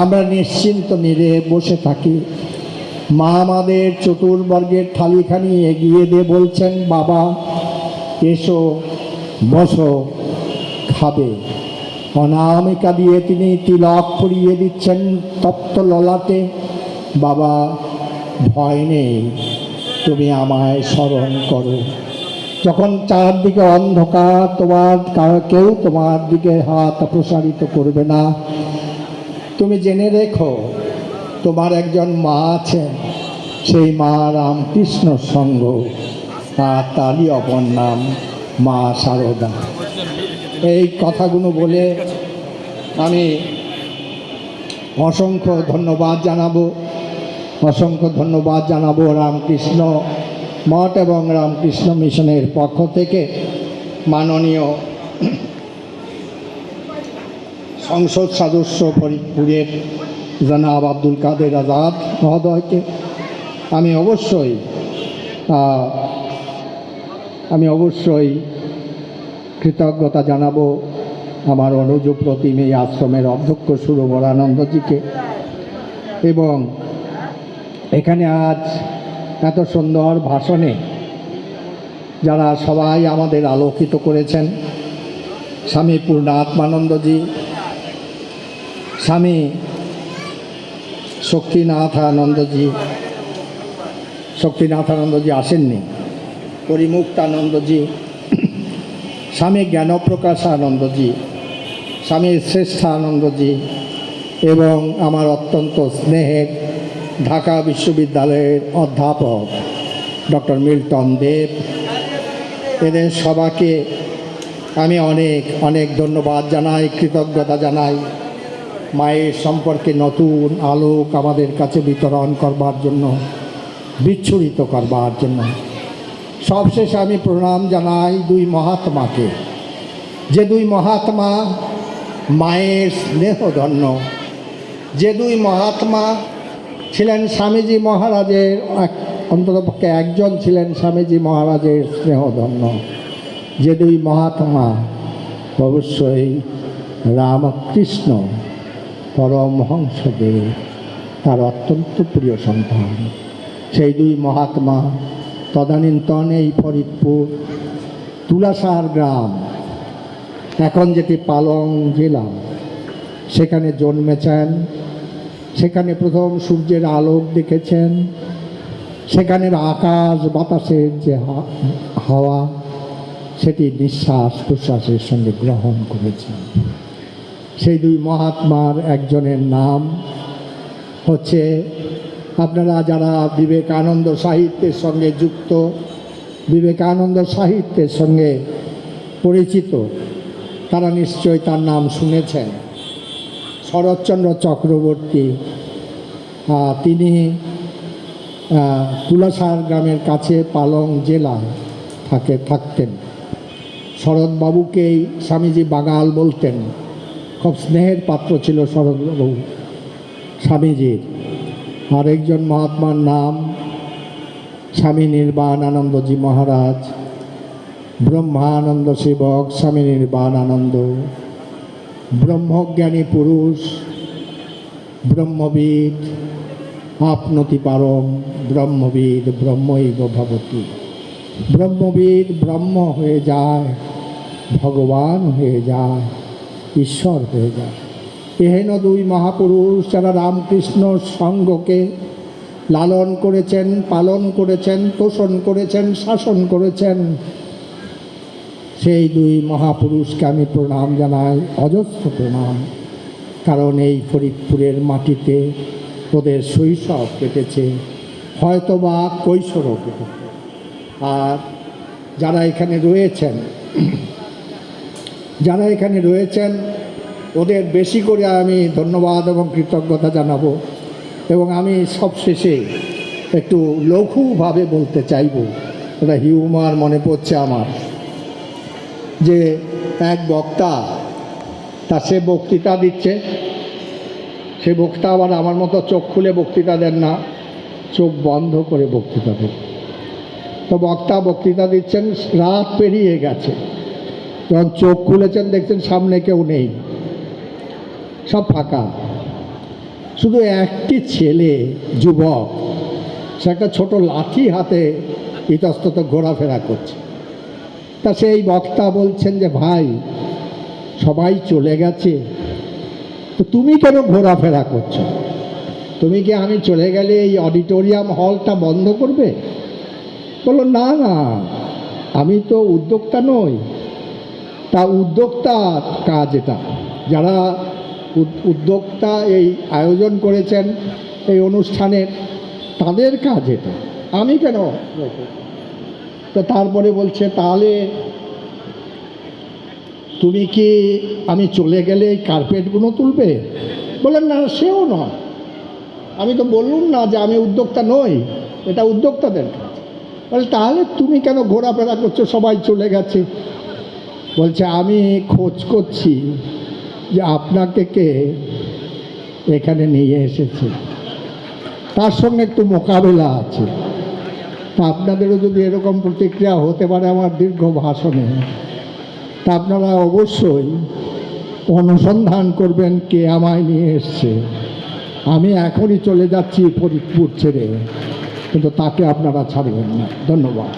আমরা নিশ্চিন্ত নিরে বসে থাকি। মা আমাদের চতুর্বর্গের থালিখানি এগিয়ে দিয়ে বলছেন, বাবা, এসো, বসো, খাবে। অনামিকা দিয়ে তিনি তিলক পরিয়ে দিচ্ছেন তপ্ত ললাতে বাবা, ভয় নেই, তুমি আমায় স্মরণ করো। যখন চারদিকে অন্ধকার, তোমার কেউ তোমার দিকে হাত প্রসারিত করবে না। তুমি জেনে রেখো, তোমার একজন মা আছেন। সেই মা রামকৃষ্ণ সঙ্গ আর তারই অপর নাম মা সারদা। এই কথাগুলো বলে আমি অসংখ্য ধন্যবাদ জানাব, অসংখ্য ধন্যবাদ জানাব রামকৃষ্ণ মঠ এবং রামকৃষ্ণ মিশনের পক্ষ থেকে মাননীয় সংসদ সদস্য ফরিদপুরের জনাব আব্দুল কাদের আজাদ মহোদয়কে। আমি অবশ্যই আমি অবশ্যই কৃতজ্ঞতা জানাব আমার অনুজ প্রতিম এই আশ্রমের অধ্যক্ষ সুরবরানন্দজিকে এবং এখানে আজ এত সুন্দর ভাষণে যারা সবাই আমাদের আলোকিত করেছেন, স্বামী পূর্ণাত্মানন্দজি স্বামী শক্তিনাথানন্দজি শক্তিনাথানন্দজি আসেননি, পরিমুক্তানন্দজি, স্বামী জ্ঞানপ্রকাশ জ্ঞানপ্রকাশানন্দজি, স্বামী শ্রেষ্ঠানন্দজি এবং আমার অত্যন্ত স্নেহের ঢাকা বিশ্ববিদ্যালয়ের অধ্যাপক ডক্টর মিল্টন দেব। এদের সবাকে আমি অনেক অনেক ধন্যবাদ জানাই, কৃতজ্ঞতা জানাই। মায়ের সম্পর্কে নতুন আলোক আমাদের কাছে বিতরণ করবার জন্য, বিচ্ছুরিত করবার জন্য। সবশেষে আমি প্রণাম জানাই দুই মহাত্মাকে, যে দুই মহাত্মা মায়ের স্নেহধন্য, যে দুই মহাত্মা ছিলেন স্বামীজি মহারাজের এক- অন্ততপক্ষে একজন ছিলেন স্বামীজি মহারাজের স্নেহধন্য, যে দুই মহাত্মা অবশ্যই রামকৃষ্ণ। পরমহংসদেব, তার অত্যন্ত প্রিয় সন্তান। সেই দুই মহাত্মা তদানীন্তন এই ফরিদপুর তুলাসার গ্রাম, এখন যেটি পালং জেলা, সেখানে জন্মেছেন, সেখানে প্রথম সূর্যের আলোক দেখেছেন, সেখানের আকাশ বাতাসের যে হাওয়া, সেটি নিঃশ্বাস প্রশ্বাসের সঙ্গে গ্রহণ করেছেন। সেই দুই মহাত্মার একজনের নাম হচ্ছে আপনারা যারা বিবেকানন্দ সাহিত্যের সঙ্গে যুক্ত, বিবেকানন্দ সাহিত্যের সঙ্গে পরিচিত, তারা নিশ্চয়ই তার নাম শুনেছেন। শরৎচন্দ্র চক্রবর্তী তিনি তুলাসার গ্রামের কাছে পালং জেলায় থাকে, থাকতেন। শরৎবাবুকেই স্বামীজি বাগাল বলতেন। খুব স্নেহের পাত্র ছিল শরৎবাবু স্বামীজির। আর একজন মহাত্মার নাম স্বামী নির্বাণানন্দজি মহারাজ, ব্রহ্মানন্দ সেবক স্বামী নির্বাণানন্দ, ব্রহ্মজ্ঞানী পুরুষ, ব্রহ্মবিদ, আপনতি পারম, ব্রহ্মবিদ, ব্রহ্মৈব ভবতী। ব্রহ্মবিদ ব্রহ্ম হয়ে যায়, ভগবান হয়ে যায়। ঈশ্বর হয়ে যায়। এহেন দুই মহাপুরুষ যারা রামকৃষ্ণ সঙ্গকে লালন করেছেন, পালন করেছেন, পোষণ করেছেন, শাসন করেছেন, সেই দুই মহাপুরুষকে আমি প্রণাম জানাই, অজস্র প্রণাম। কারণ এই ফরিদপুরের মাটিতে ওদের শৈশব কেটেছে, হয়তোবা কৈশোরও কেটেছে। আর যারা এখানে রয়েছেন যারা এখানে রয়েছেন, ওদের বেশি করে আমি ধন্যবাদ এবং কৃতজ্ঞতা জানাব। এবং আমি সবশেষে একটু লঘুভাবে বলতে চাইব ওটা হিউমার মনে পড়ছে আমার, যে এক বক্তা তা সে বক্তৃতা দিচ্ছে। সে বক্তা আবার আমার মতো চোখ খুলে বক্তৃতা দেন না, চোখ বন্ধ করে বক্তৃতা দেন। তো বক্তা বক্তৃতা দিচ্ছেন, রাত পেরিয়ে গেছে। যখন চোখ খুলেছেন দেখছেন সামনে কেউ নেই? সব ফাঁকা। শুধু একটি ছেলে যুবক, সে একটা ছোট লাঠি হাতে ইতস্তত ঘোরাফেরা করছে। তা সেই বক্তা বলছেন যে, ভাই, সবাই চলে গেছে। তো তুমি কেন ঘোরাফেরা করছ? তুমি কি আমি চলে গেলে এই অডিটোরিয়াম হলটা বন্ধ করবে? বলল, না না, আমি তো উদ্যোক্তা নই। তা উদ্যোক্তার কাজ এটা। যারা উদ- উদ্যোক্তা এই আয়োজন করেছেন, এই অনুষ্ঠানের তাদের কাজ এটা। আমি কেন? তো তারপরে বলছে, তাহলে তুমি কি আমি চলে গেলে এই কার্পেটগুলো তুলবে? বললেন না, সেও নয়। আমি তো বললুম না যে আমি উদ্যোক্তা নই, এটা উদ্যোক্তাদের কাজ। বলে, তাহলে তুমি কেন ঘোরাফেরা করছ? সবাই চলে গেছে। বলছে, আমি খোঁজ করছি যে আপনাকে কে এখানে নিয়ে এসেছে। তার সঙ্গে একটু মোকাবেলা আছে। তা আপনাদেরও যদি এরকম প্রতিক্রিয়া হতে পারে আমার দীর্ঘ ভাষণে, তা আপনারা অবশ্যই অনুসন্ধান করবেন কে আমায় নিয়ে এসছে। আমি এখনই চলে যাচ্ছি ফরিদপুর ছেড়ে, কিন্তু তাকে আপনারা ছাড়বেন না। ধন্যবাদ।